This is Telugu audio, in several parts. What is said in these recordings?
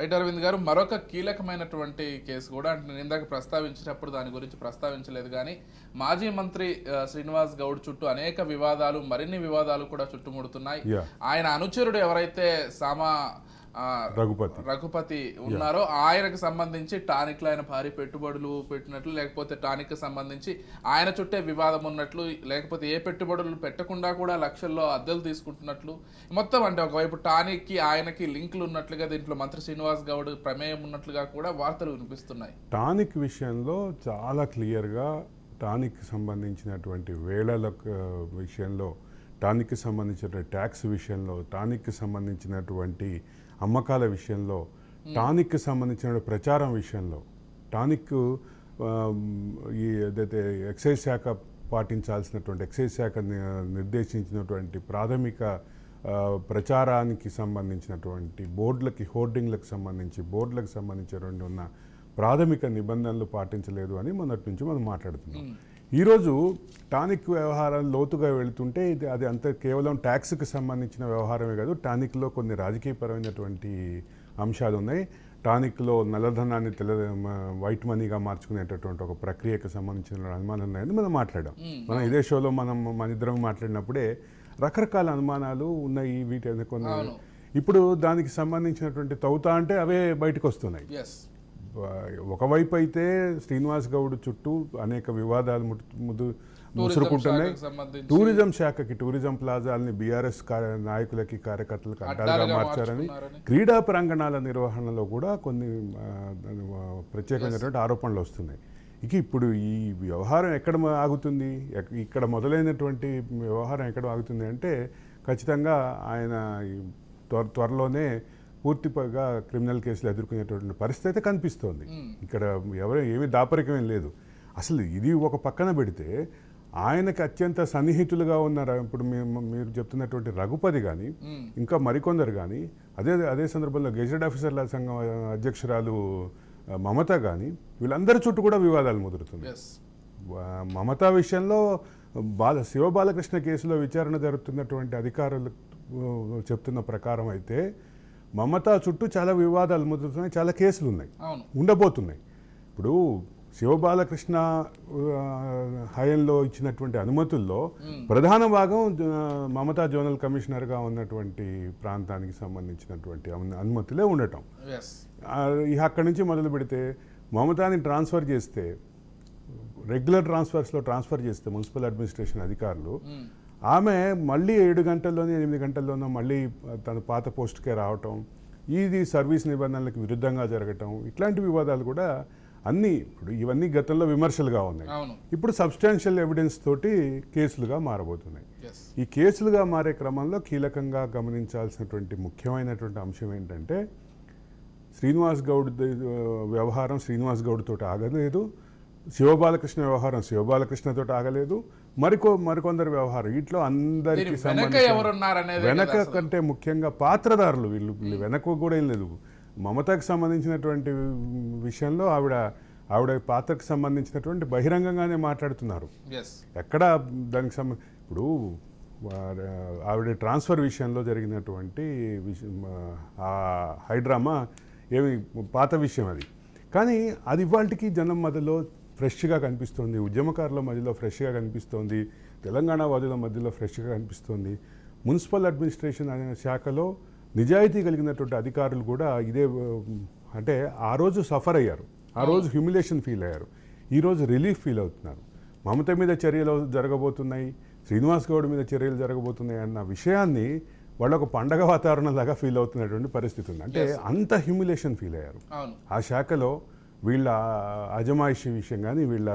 రైట్ అరవింద్ గారు మరొక కీలకమైనటువంటి కేసు కూడా అంటే నేను ఇందాక ప్రస్తావించినప్పుడు దాని గురించి ప్రస్తావించలేదు కానీ మాజీ మంత్రి శ్రీనివాస్ గౌడ్ చుట్టూ అనేక వివాదాలు మరిన్ని వివాదాలు కూడా చుట్టుముడుతున్నాయి. ఆయన అనుచరుడు ఎవరైతే సామా రఘుపతి. రఘుపతి ఉన్నారో ఆయనకు సంబంధించి టానిక్లో ఆయన భారీ పెట్టుబడులు పెట్టినట్లు లేకపోతే టానిక్కి సంబంధించి ఆయన చుట్టే వివాదం ఉన్నట్లు లేకపోతే ఏ పెట్టుబడులు పెట్టకుండా కూడా లక్షల్లో అద్దెలు తీసుకుంటున్నట్లు. మొత్తం అంటే ఒకవైపు టానిక్కి ఆయనకి లింకులు ఉన్నట్లుగా దీంట్లో మంత్రి శ్రీనివాస్ గౌడ్ ప్రమేయం ఉన్నట్లుగా కూడా వార్తలు వినిపిస్తున్నాయి. టానిక్ విషయంలో చాలా క్లియర్గా టానిక్ సంబంధించినటువంటి వేళల విషయంలో టానిక్కి సంబంధించిన ట్యాక్స్ విషయంలో టానిక్కి సంబంధించినటువంటి అమ్మకాల విషయంలో టానిక్కి సంబంధించిన ప్రచారం విషయంలో టానిక్ ఈ ఏదైతే ఎక్సైజ్ శాఖ పాటించాల్సినటువంటి ఎక్సైజ్ శాఖ నిర్దేశించినటువంటి ప్రాథమిక ప్రచారానికి సంబంధించినటువంటి బోర్డులకి హోర్డింగ్లకు సంబంధించి బోర్డులకు సంబంధించినటువంటి ఉన్న ప్రాథమిక నిబంధనలు పాటించలేదు అని మొన్నటి నుంచి మనం మాట్లాడుతున్నాం. ఈరోజు టానిక్ వ్యవహారం లోతుగా వెళుతుంటే ఇది అది అంత కేవలం ట్యాక్స్కి సంబంధించిన వ్యవహారమే కాదు టానిక్లో కొన్ని రాజకీయపరమైనటువంటి అంశాలు ఉన్నాయి. టానిక్లో నల్లధనాన్ని తెల్ల వైట్ మనీగా మార్చుకునేటటువంటి ఒక ప్రక్రియకు సంబంధించిన అనుమానాలు ఉన్నాయని మనం మాట్లాడాం. మనం ఇదే షోలో మనం మన ఇద్దరం మాట్లాడినప్పుడే రకరకాల అనుమానాలు ఉన్నాయి వీటి కొన్ని. ఇప్పుడు దానికి సంబంధించినటువంటి తౌతా అంటే అవే బయటకు వస్తున్నాయి. ఒకవైపు అయితే శ్రీనివాస్ గౌడ్ చుట్టూ అనేక వివాదాలు ముదు ముసురుకుంటున్నాయి. టూరిజం శాఖకి టూరిజం ప్లాజాలని బీఆర్ఎస్ నాయకులకి కార్యకర్తలకు అడ్డాలుగా మార్చారని. క్రీడా ప్రాంగణాల నిర్వహణలో కూడా కొన్ని ప్రత్యేకమైనటువంటి ఆరోపణలు వస్తున్నాయి. ఇక ఇప్పుడు ఈ వ్యవహారం ఎక్కడ ఆగుతుంది? ఇక్కడ మొదలైనటువంటి వ్యవహారం ఎక్కడ ఆగుతుంది అంటే ఖచ్చితంగా ఆయన త్వర త్వరలోనే పూర్తిగా క్రిమినల్ కేసులు ఎదుర్కొనేటువంటి పరిస్థితి అయితే కనిపిస్తోంది. ఇక్కడ ఎవరు ఏమీ దాపరికమేం లేదు. అసలు ఇది ఒక పక్కన పెడితే ఆయనకి అత్యంత సన్నిహితులుగా ఉన్న ఇప్పుడు మీరు చెప్తున్నటువంటి రఘుపతి కానీ ఇంకా మరికొందరు కానీ అదే అదే సందర్భంలో గెజెట్ ఆఫీసర్ల సంఘం అధ్యక్షురాలు మమత కానీ వీళ్ళందరి చుట్టూ కూడా వివాదాలు ముదురుతుంది మమతా విషయంలో బాల శివబాలకృష్ణ కేసులో విచారణ జరుగుతున్నటువంటి అధికారులు చెప్తున్న ప్రకారం అయితే మమతా చుట్టూ చాలా వివాదాలు ముదురుతున్నాయి చాలా కేసులు ఉన్నాయి ఉండబోతున్నాయి. ఇప్పుడు శివబాలకృష్ణ హయంలో ఇచ్చినటువంటి అనుమతుల్లో ప్రధాన భాగం మమతా జోనల్ కమిషనర్గా ఉన్నటువంటి ప్రాంతానికి సంబంధించినటువంటి అను- అనుమతులే ఉండటం. ఇక అక్కడి నుంచి మొదలు పెడితే మమతాని ట్రాన్స్ఫర్ చేస్తే రెగ్యులర్ ట్రాన్స్ఫర్స్లో ట్రాన్స్ఫర్ చేస్తే మున్సిపల్ అడ్మినిస్ట్రేషన్ అధికారులు ఆమె మళ్ళీ ఏడు గంటల్లోనే ఎనిమిది గంటల్లోనో మళ్ళీ తన పాత పోస్ట్కే రావటం ఇది సర్వీస్ నిబంధనలకు విరుద్ధంగా జరగటం ఇట్లాంటి వివాదాలు కూడా అన్నీ ఇప్పుడు ఇవన్నీ గతంలో విమర్శలుగా ఉన్నాయి. ఇప్పుడు సబ్స్టాన్షియల్ ఎవిడెన్స్ తోటి కేసులుగా మారబోతున్నాయి. ఈ కేసులుగా మారే క్రమంలో కీలకంగా గమనించాల్సినటువంటి ముఖ్యమైనటువంటి అంశం ఏంటంటే శ్రీనివాస్ గౌడ్ వ్యవహారం శ్రీనివాస్ గౌడ్ తోటి ఆగలేదు. శివబాలకృష్ణ వ్యవహారం శివబాలకృష్ణ తోటి ఆగలేదు మరికొ మరికొందరు వ్యవహారం. వీటిలో అందరికి వెనక. కంటే ముఖ్యంగా పాత్రదారులు వీళ్ళు వీళ్ళు వెనక కూడా ఏం లేదు. మమతకు సంబంధించినటువంటి విషయంలో ఆవిడ ఆవిడ పాత్రకు సంబంధించినటువంటి బహిరంగంగానే మాట్లాడుతున్నారు. ఎక్కడ దానికి సంబ ఇప్పుడు ఆవిడ ట్రాన్స్ఫర్ విషయంలో జరిగినటువంటి హైడ్రామా ఏమి పాత విషయం అది. కానీ అది ఇవాళకి జనం మధ్యలో ఫ్రెష్గా కనిపిస్తోంది. ఉద్యమకారుల మధ్యలో ఫ్రెష్గా కనిపిస్తోంది. తెలంగాణ వాదుల మధ్యలో ఫ్రెష్గా కనిపిస్తోంది. మున్సిపల్ అడ్మినిస్ట్రేషన్ అనే శాఖలో నిజాయితీ కలిగినటువంటి అధికారులు కూడా ఇదే అంటే ఆ రోజు సఫర్ అయ్యారు. ఆ రోజు హ్యూమిలేషన్ ఫీల్ అయ్యారు. ఈరోజు రిలీఫ్ ఫీల్ అవుతున్నారు. మమత మీద చర్యలు జరగబోతున్నాయి. శ్రీనివాస్ గౌడ్ మీద చర్యలు జరగబోతున్నాయి అన్న విషయాన్ని వాళ్ళు ఒక పండగ వాతావరణం లాగా ఫీల్ అవుతున్నటువంటి పరిస్థితి ఉంది. అంటే అంత హ్యూమిలేషన్ ఫీల్ అయ్యారు. ఆ శాఖలో వీళ్ళ అజమాయిషి విషయం కానీ వీళ్ళ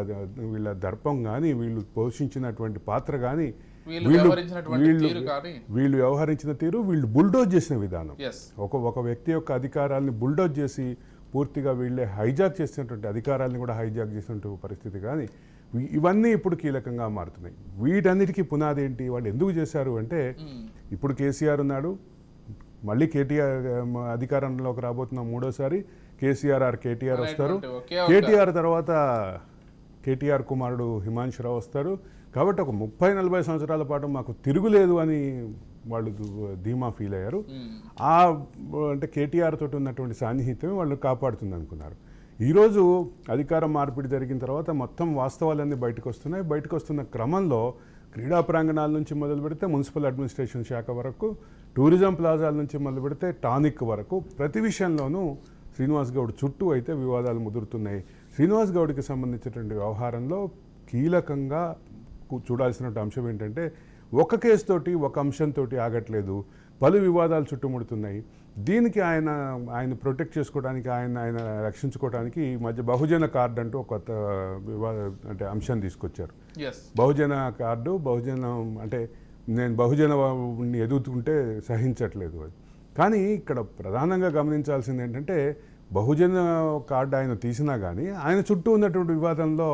వీళ్ళ దర్పం కానీ వీళ్ళు పోషించినటువంటి పాత్ర కానీ వీళ్ళు కానీ వీళ్ళు వ్యవహరించిన తీరు వీళ్ళు బుల్డోజ్ చేసిన విధానం. ఒక ఒక వ్యక్తి యొక్క అధికారాన్ని బుల్డోజ్ చేసి పూర్తిగా వీళ్ళే హైజాక్ చేసినటువంటి అధికారాన్ని కూడా హైజాక్ చేసినటువంటి పరిస్థితి కానీ ఇవన్నీ ఇప్పుడు కీలకంగా మారుతున్నాయి. వీటన్నిటికీ పునాది ఏంటి? వాళ్ళు ఎందుకు చేశారు అంటే ఇప్పుడు కేసీఆర్ ఉన్నాడు మళ్ళీ కేటీఆర్ అధికారంలోకి రాబోతున్న మూడోసారి కేసీఆర్ ఆర్ కేటీఆర్ వస్తారు. కేటీఆర్ తర్వాత కేటీఆర్ కుమారుడు హిమాంశురావు వస్తారు. కాబట్టి ఒక ముప్పై నలభై సంవత్సరాల పాటు మాకు తిరుగులేదు అని వాళ్ళు ధీమా ఫీల్ అయ్యారు. మ్మ్. ఆ అంటే కేటీఆర్ తోటి ఉన్నటువంటి సాన్నిహిత్యం వాళ్ళు కాపాడుతుంది అనుకున్నారు ఈరోజు అధికార మార్పిడి జరిగిన తర్వాత మొత్తం వాస్తవాలన్నీ బయటకు వస్తున్నాయి బయటకు వస్తున్న క్రమంలో క్రీడా ప్రాంగణాల నుంచి మొదలు పెడితే మున్సిపల్ అడ్మినిస్ట్రేషన్ శాఖ వరకు టూరిజం ప్లాజాల నుంచి మొదలు పెడితే టానిక్ వరకు ప్రతి విషయంలోనూ శ్రీనివాస్ గౌడ్ చుట్టూ అయితే వివాదాలు ముదురుతున్నాయి. శ్రీనివాస్ గౌడ్కి సంబంధించినటువంటి వ్యవహారంలో కీలకంగా కు- చూడాల్సిన అంశం ఏంటంటే ఒక కేసు తోటి ఒక అంశంతో ఆగట్లేదు. పలు వివాదాలు చుట్టుముడుతున్నాయి. దీనికి ఆయన ఆయన ప్రొటెక్ట్ చేసుకోవడానికి ఆయన ఆయన రక్షించుకోవడానికి ఈ మధ్య బహుజన కార్డు అంటూ ఒక కొత్త వివాద అంటే అంశం తీసుకొచ్చారు. బహుజన కార్డు బహుజన అంటే నేను బహుజన ఎదుగుతుంటే సహించట్లేదు అది. కానీ ఇక్కడ ప్రధానంగా గమనించాల్సింది ఏంటంటే బహుజన కార్డు ఆయన తీసినా కానీ ఆయన చుట్టూ ఉన్నటువంటి వివాదంలో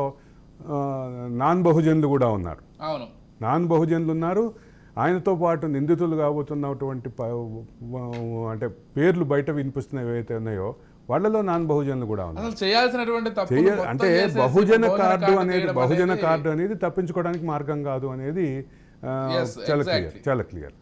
నాన్ బహుజనులు కూడా ఉన్నారు. అవును. నాన్ బహుజనులు ఉన్నారు. ఆయనతో పాటు నిందితులు కాబోతున్నటువంటి అంటే పేర్లు బయట వినిపిస్తున్నవి ఏవైతే ఉన్నాయో వాళ్ళలో నాన్ బహుజనులు కూడా ఉన్నారు. చేయాల్సినటువంటి అంటే బహుజన కార్డు అనేది బహుజన కార్డు అనేది తప్పించుకోవడానికి మార్గం కాదు అనేది చాలా. క్లియర్ చాలా క్లియర్